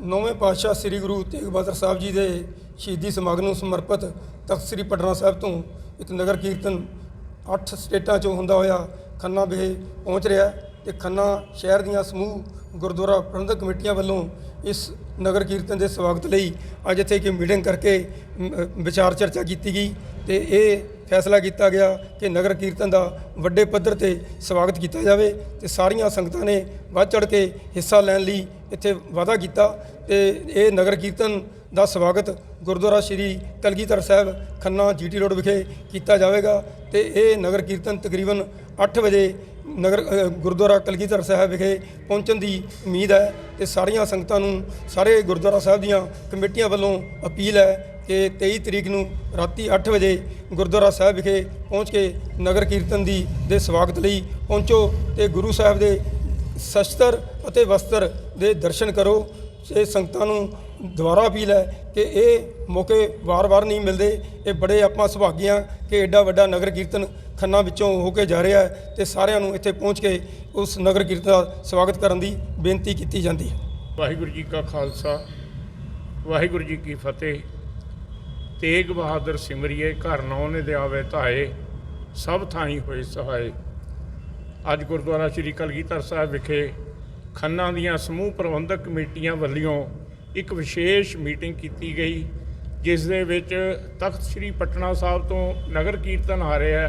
ਨੌਵੇਂ ਪਾਤਸ਼ਾਹ ਸ੍ਰੀ ਗੁਰੂ ਤੇਗ ਬਹਾਦਰ ਸਾਹਿਬ ਜੀ ਦੇ ਸ਼ਹੀਦੀ ਸਮਾਗਮ ਨੂੰ ਸਮਰਪਿਤ ਤਖਤ ਸ੍ਰੀ ਪਟਨਾ ਸਾਹਿਬ ਤੋਂ ਇੱਕ ਨਗਰ ਕੀਰਤਨ ਅੱਠ ਸਟੇਟਾਂ ਚੋਂ ਹੁੰਦਾ ਹੋਇਆ ਖੰਨਾ ਵਿਖੇ ਪਹੁੰਚ ਰਿਹਾ ਹੈ ਤੇ ਖੰਨਾ ਸ਼ਹਿਰ ਦੀਆਂ ਸਮੂਹ ਗੁਰਦੁਆਰਾ ਪ੍ਰਬੰਧਕ ਕਮੇਟੀਆਂ ਵੱਲੋਂ ਇਸ ਨਗਰ ਕੀਰਤਨ ਦੇ ਸਵਾਗਤ ਲਈ ਅੱਜ ਇੱਥੇ ਇੱਕ ਮੀਟਿੰਗ ਕਰਕੇ ਵਿਚਾਰ ਚਰਚਾ ਕੀਤੀ ਗਈ ਤੇ ਇਹ ਫੈਸਲਾ ਕੀਤਾ ਗਿਆ ਕਿ ਨਗਰ ਕੀਰਤਨ ਦਾ ਵੱਡੇ ਪੱਧਰ ਤੇ ਸਵਾਗਤ ਕੀਤਾ ਜਾਵੇ ਤੇ ਸਾਰੀਆਂ ਸੰਗਤਾਂ ਨੇ ਵੱਧ ਚੜ ਕੇ ਹਿੱਸਾ ਲੈਣ ਲਈ ਇੱਥੇ ਵਾਅਦਾ ਕੀਤਾ ਤੇ ਇਹ ਨਗਰ ਕੀਰਤਨ ਦਾ ਸਵਾਗਤ ਗੁਰਦੁਆਰਾ ਸ਼੍ਰੀ ਕਲਗੀਧਰ ਸਾਹਿਬ ਖੰਨਾ ਜੀਟੀ ਰੋਡ ਵਿਖੇ ਕੀਤਾ ਜਾਵੇਗਾ ਤੇ ਇਹ ਨਗਰ ਕੀਰਤਨ ਤਕਰੀਬਨ 8 ਵਜੇ ਨਗਰ ਗੁਰਦੁਆਰਾ ਕਲਗੀਧਰ ਸਾਹਿਬ ਵਿਖੇ ਪਹੁੰਚਣ ਦੀ ਉਮੀਦ ਹੈ ਤੇ ਸਾਰੀਆਂ ਸੰਗਤਾਂ ਨੂੰ ਸਾਰੇ ਗੁਰਦੁਆਰਾ ਸਾਹਿਬ ਦੀਆਂ ਕਮੇਟੀਆਂ ਵੱਲੋਂ ਅਪੀਲ ਹੈ ਕਿ 23 ਤਰੀਕ ਨੂੰ ਰਾਤੀ 8 ਵਜੇ ਗੁਰਦੁਆਰਾ ਸਾਹਿਬ ਵਿਖੇ ਪਹੁੰਚ ਕੇ ਨਗਰ ਕੀਰਤਨ ਦੀ ਦੇ ਸਵਾਗਤ ਲਈ ਪਹੁੰਚੋ ਤੇ ਗੁਰੂ ਸਾਹਿਬ ਦੇ ਸ਼ਸਤਰ ਅਤੇ ਵਸਤਰ ਦੇ ਦਰਸ਼ਨ ਕਰੋ। ਇਹ ਸੰਗਤਾਂ ਨੂੰ ਦੁਬਾਰਾ ਅਪੀਲ ਹੈ ਕਿ ਇਹ ਮੌਕੇ ਵਾਰ-ਵਾਰ ਨਹੀਂ ਮਿਲਦੇ। ਇਹ ਬੜੇ ਆਪਾਂ ਸੁਭਾਗੀਆਂ ਕਿ ਐਡਾ ਵੱਡਾ ਨਗਰ ਕੀਰਤਨ ਖੰਨਾ ਵਿੱਚੋਂ ਹੋ ਕੇ ਜਾ ਰਿਹਾ ਹੈ ਤੇ ਸਾਰਿਆਂ ਨੂੰ ਇੱਥੇ ਪਹੁੰਚ ਕੇ ਉਸ ਨਗਰ ਕੀਰਤਨ ਦਾ ਸਵਾਗਤ ਕਰਨ ਦੀ ਬੇਨਤੀ ਕੀਤੀ ਜਾਂਦੀ ਹੈ। ਵਾਹਿਗੁਰੂ ਜੀ ਕਾ ਖਾਲਸਾ, ਵਾਹਿਗੁਰੂ ਜੀ ਕੀ ਫਤਿਹ। ਤੇਗ ਬਹਾਦਰ ਸਿਮਰਿਏ, ਘਰ ਨੌ ਨੇ ਦਿਆਵੇ ਧਾਏ, ਸਭ ਥਾਈ ਹੋਏ ਸਹਾਏ। ਅੱਜ ਗੁਰਦੁਆਰਾ ਸ੍ਰੀ ਕਲਗੀਧਰ ਸਾਹਿਬ ਵਿਖੇ ਖੰਨਾ ਦੀਆਂ ਸਮੂਹ ਪ੍ਰਬੰਧਕ ਕਮੇਟੀਆਂ ਵੱਲੋਂ ਇੱਕ ਵਿਸ਼ੇਸ਼ ਮੀਟਿੰਗ ਕੀਤੀ ਗਈ, ਜਿਸ ਦੇ ਵਿੱਚ ਤਖਤ ਸ੍ਰੀ ਪਟਨਾ ਸਾਹਿਬ ਤੋਂ ਨਗਰ ਕੀਰਤਨ ਆ ਰਿਹਾ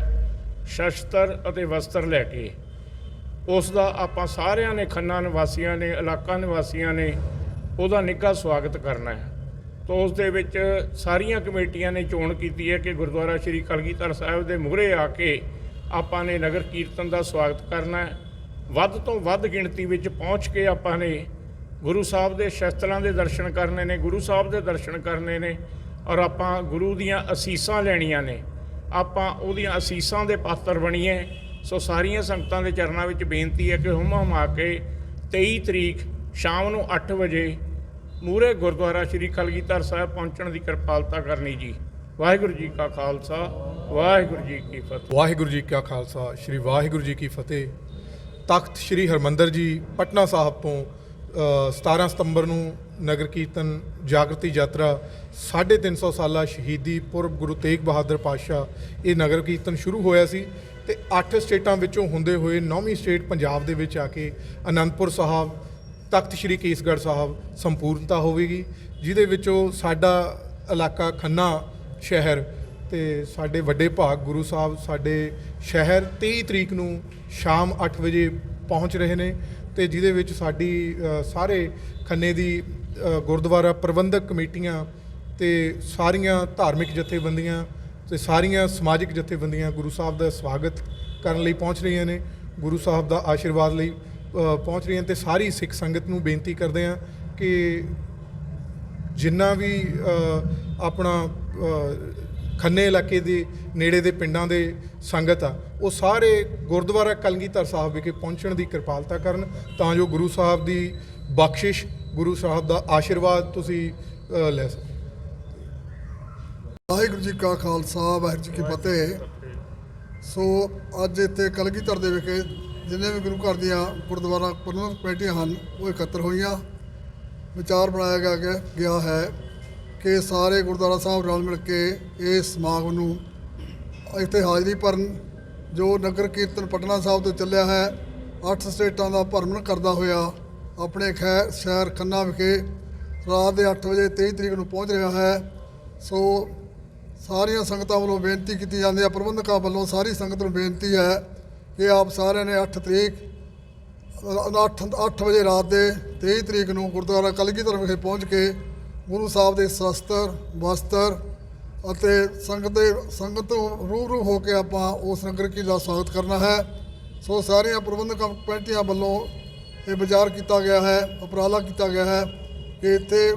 ਸ਼ਸਤਰ ਅਤੇ ਵਸਤਰ ਲੈ ਕੇ। ਉਸ ਦਾ ਆਪਾਂ ਸਾਰਿਆਂ ਨੇ, ਖੰਨਾ ਨਿਵਾਸੀਆਂ ਨੇ, ਇਲਾਕਾ ਨਿਵਾਸੀਆਂ ਨੇ, ਉਹਦਾ ਨਿੱਘਾ ਸਵਾਗਤ ਕਰਨਾ ਹੈ। ਤੋਂ ਉਸ ਦੇ ਵਿੱਚ ਸਾਰੀਆਂ ਕਮੇਟੀਆਂ ਨੇ ਚੋਣ ਕੀਤੀ ਹੈ ਕਿ ਗੁਰਦੁਆਰਾ ਸ੍ਰੀ ਕਲਗੀਧਰ ਸਾਹਿਬ ਦੇ ਮੂਹਰੇ ਆ ਕੇ ਆਪਾਂ ਨੇ ਨਗਰ ਕੀਰਤਨ ਦਾ ਸਵਾਗਤ ਕਰਨਾ ਹੈ। ਵੱਧ ਤੋਂ ਵੱਧ ਗਿਣਤੀ ਵਿੱਚ ਪਹੁੰਚ ਕੇ ਆਪਾਂ ਨੇ ਗੁਰੂ ਸਾਹਿਬ ਦੇ ਸ਼ਸਤਰਾਂ ਦੇ ਦਰਸ਼ਨ ਕਰਨੇ ਨੇ, ਗੁਰੂ ਸਾਹਿਬ ਦੇ ਦਰਸ਼ਨ ਕਰਨੇ ਨੇ ਔਰ ਆਪਾਂ ਗੁਰੂ ਦੀਆਂ ਅਸੀਸਾਂ ਲੈਣੀਆਂ ਨੇ। ਆਪਾਂ ਉਹਦੀਆਂ ਅਸੀਸਾਂ ਦੇ ਪਾਤਰ ਬਣੀਏ। ਸੋ ਸਾਰੀਆਂ ਸੰਗਤਾਂ ਦੇ ਚਰਨਾਂ ਵਿੱਚ ਬੇਨਤੀ ਹੈ ਕਿ ਹੁਮ ਹੁਮਾ ਕੇ 23 ਤਰੀਕ ਸ਼ਾਮ ਨੂੰ 8 ਵਜੇ ਮੂਰੇ ਗੁਰਦੁਆਰਾ ਸ੍ਰੀ ਕਲਗੀਧਰ ਸਾਹਿਬ ਪਹੁੰਚਣ ਦੀ ਕਿਰਪਾਲਤਾ ਕਰਨੀ ਜੀ। ਵਾਹਿਗੁਰੂ ਜੀ ਕਾ ਖਾਲਸਾ ਵਾਹਿਗੁਰੂ ਜੀ ਕੀ ਫਤਿਹ। ਵਾਹਿਗੁਰੂ ਜੀ ਕਾ ਖਾਲਸਾ ਸ੍ਰੀ ਵਾਹਿਗੁਰੂ ਜੀ ਕੀ ਫਤਿਹ। ਤਖਤ ਸ੍ਰੀ ਹਰਮੰਦਰ ਜੀ ਪਟਨਾ ਸਾਹਿਬ ਤੋਂ ਅ, 17 ਸਤੰਬਰ ਨੂੰ ਨਗਰ ਕੀਰਤਨ ਜਾਗਰਤੀ ਯਾਤਰਾ 350 ਸਾਲਾ ਸ਼ਹੀਦੀ ਪੁਰਬ ਗੁਰੂ ਤੇਗ ਬਹਾਦਰ ਪਾਤਸ਼ਾਹ ਇਹ ਨਗਰ ਕੀਰਤਨ ਸ਼ੁਰੂ ਹੋਇਆ ਸੀ ਤੇ 8 ਸਟੇਟਾਂ ਵਿੱਚੋਂ ਹੁੰਦੇ ਹੋਏ 9ਵੀਂ ਸਟੇਟ ਪੰਜਾਬ ਦੇ ਵਿੱਚ ਆ ਕੇ ਅਨੰਦਪੁਰ ਸਾਹਿਬ ਤਖਤ ਸ੍ਰੀ ਕੇਸਗੜ੍ਹ ਸਾਹਿਬ ਸੰਪੂਰਨਤਾ ਹੋਵੇਗੀ, ਜਿਹਦੇ ਵਿੱਚੋਂ ਸਾਡਾ ਇਲਾਕਾ ਖੰਨਾ ਸ਼ਹਿਰ ਤੇ ਸਾਡੇ ਵੱਡੇ ਭਾਗ ਗੁਰੂ ਸਾਹਿਬ ਸਾਡੇ ਸ਼ਹਿਰ 23 ਤਰੀਕ ਨੂੰ ਸ਼ਾਮ 8 ਵਜੇ ਪਹੁੰਚ ਰਹੇ ਨੇ ਤੇ ਜਿਹਦੇ ਵਿੱਚ ਸਾਡੀ ਸਾਰੇ ਖੰਨੇ ਦੀ ਗੁਰਦੁਆਰਾ ਪ੍ਰਬੰਧਕ ਕਮੇਟੀਆਂ ਤੇ ਸਾਰੀਆਂ ਧਾਰਮਿਕ ਜਥੇਬੰਦੀਆਂ ਤੇ ਸਾਰੀਆਂ ਸਮਾਜਿਕ ਜਥੇਬੰਦੀਆਂ ਗੁਰੂ ਸਾਹਿਬ ਦਾ ਸਵਾਗਤ ਕਰਨ ਲਈ ਪਹੁੰਚ ਰਹੀਆਂ ਨੇ, ਗੁਰੂ ਸਾਹਿਬ ਦਾ ਆਸ਼ੀਰਵਾਦ ਲਈ। ਪਹੁੰਚ ਰਹੀਆਂ ਤੇ ਸਾਰੀ ਸਿੱਖ ਸੰਗਤ ਨੂੰ ਬੇਨਤੀ ਕਰਦੇ ਹਾਂ ਕਿ ਜਿੰਨਾ ਵੀ ਆਪਣਾ ਖੰਨੇ ਇਲਾਕੇ ਦੇ ਨੇੜੇ ਦੇ ਪਿੰਡਾਂ ਦੇ ਸੰਗਤ ਆ, ਉਹ ਸਾਰੇ ਗੁਰਦੁਆਰਾ ਕਲਗੀਧਰ ਸਾਹਿਬ ਵਿਖੇ ਪਹੁੰਚਣ ਦੀ ਕਿਰਪਾਲਤਾ ਕਰਨ, ਤਾਂ ਜੋ ਗੁਰੂ ਸਾਹਿਬ ਦੀ ਬਖਸ਼ਿਸ਼, ਗੁਰੂ ਸਾਹਿਬ ਦਾ ਆਸ਼ੀਰਵਾਦ ਤੁਸੀਂ ਲੈ ਸਕੋ। ਵਾਹਿਗੁਰੂ ਜੀ ਕਾ ਖਾਲਸਾ, ਵਾਹਿਗੁਰੂ ਜੀ ਕੀ ਫਤਿਹ। ਸੋ, ਅੱਜ ਇੱਥੇ ਕਲਗੀਧਰ ਦੇ ਵਿਖੇ ਜਿੰਨੇ ਵੀ ਗੁਰੂ ਘਰ ਦੀਆਂ ਗੁਰਦੁਆਰਾ ਪ੍ਰਬੰਧਕ ਕਮੇਟੀਆਂ ਹਨ, ਉਹ ਇਕੱਤਰ ਹੋਈਆਂ। ਵਿਚਾਰ ਬਣਾਇਆ ਗਿਆ ਗਿਆ- ਹੈ ਕਿ ਸਾਰੇ ਗੁਰਦੁਆਰਾ ਸਾਹਿਬ ਰਲ ਮਿਲ ਕੇ ਇਸ ਸਮਾਗਮ ਨੂੰ ਇੱਥੇ ਹਾਜ਼ਰੀ ਭਰਨ, ਜੋ ਨਗਰ ਕੀਰਤਨ ਪਟਨਾ ਸਾਹਿਬ ਤੋਂ ਚੱਲਿਆ ਹੈ, ਅੱਠ ਸਟੇਟਾਂ ਦਾ ਭਰਮਣ ਕਰਦਾ ਹੋਇਆ ਆਪਣੇ ਖੈਰ ਸ਼ਹਿਰ ਖੰਨਾ ਵਿਖੇ ਰਾਤ ਦੇ 8 ਵਜੇ 23 ਤਰੀਕ ਨੂੰ ਪਹੁੰਚ ਰਿਹਾ ਹੈ। ਸੋ ਸਾਰੀਆਂ ਸੰਗਤਾਂ ਵੱਲੋਂ ਬੇਨਤੀ ਕੀਤੀ ਜਾਂਦੀ ਹੈ, ਪ੍ਰਬੰਧਕਾਂ ਵੱਲੋਂ ਸਾਰੀ ਸੰਗਤ ਨੂੰ ਬੇਨਤੀ ਹੈ ਕਿ ਆਪ ਸਾਰਿਆਂ ਨੇ 8 ਤਰੀਕ 8 8 ਵਜੇ ਰਾਤ ਦੇ 23 ਤਰੀਕ ਨੂੰ ਗੁਰਦੁਆਰਾ ਕਲਗੀਧਰ ਵਿਖੇ ਪਹੁੰਚ ਕੇ ਗੁਰੂ ਸਾਹਿਬ ਦੇ ਸ਼ਸਤਰ, ਵਸਤਰ ਅਤੇ ਸੰਗਤ ਦੇ, ਸੰਗਤ ਤੋਂ ਰੂਬਰੂ ਹੋ ਕੇ ਆਪਾਂ ਉਸ ਨਗਰ ਕੀ ਦਾ ਸਵਾਗਤ ਕਰਨਾ ਹੈ। ਸੋ ਸਾਰੀਆਂ ਪ੍ਰਬੰਧਕ, ਕਮੇਟੀਆਂ ਵੱਲੋਂ ਇਹ ਵਿਚਾਰ ਕੀਤਾ ਗਿਆ ਹੈ, ਉਪਰਾਲਾ ਕੀਤਾ ਗਿਆ ਹੈ ਕਿ ਇੱਥੇ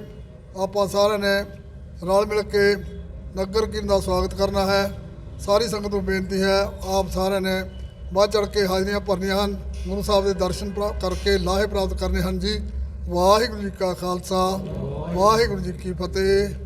ਆਪਾਂ ਸਾਰਿਆਂ ਨੇ ਰਲ ਮਿਲ ਕੇ ਨਗਰ ਕੀਰਤਨ ਦਾ ਸਵਾਗਤ ਕਰਨਾ ਹੈ। ਸਾਰੀ ਸੰਗਤ ਨੂੰ ਬੇਨਤੀ ਹੈ, ਆਪ ਸਾਰਿਆਂ ਨੇ ਵੱਧ ਚੜ ਕੇ ਹਾਜ਼ਰੀਆਂ ਭਰਨੀਆਂ ਹਨ। ਗੁਰੂ ਸਾਹਿਬ ਦੇ ਦਰਸ਼ਨ ਪ੍ਰਾਪਤ ਕਰਕੇ ਲਾਹੇ ਪ੍ਰਾਪਤ ਕਰਨੇ ਹਨ ਜੀ। ਵਾਹਿਗੁਰੂ ਜੀ ਕਾ ਖਾਲਸਾ, ਵਾਹਿਗੁਰੂ ਜੀ ਕੀ ਫਤਿਹ।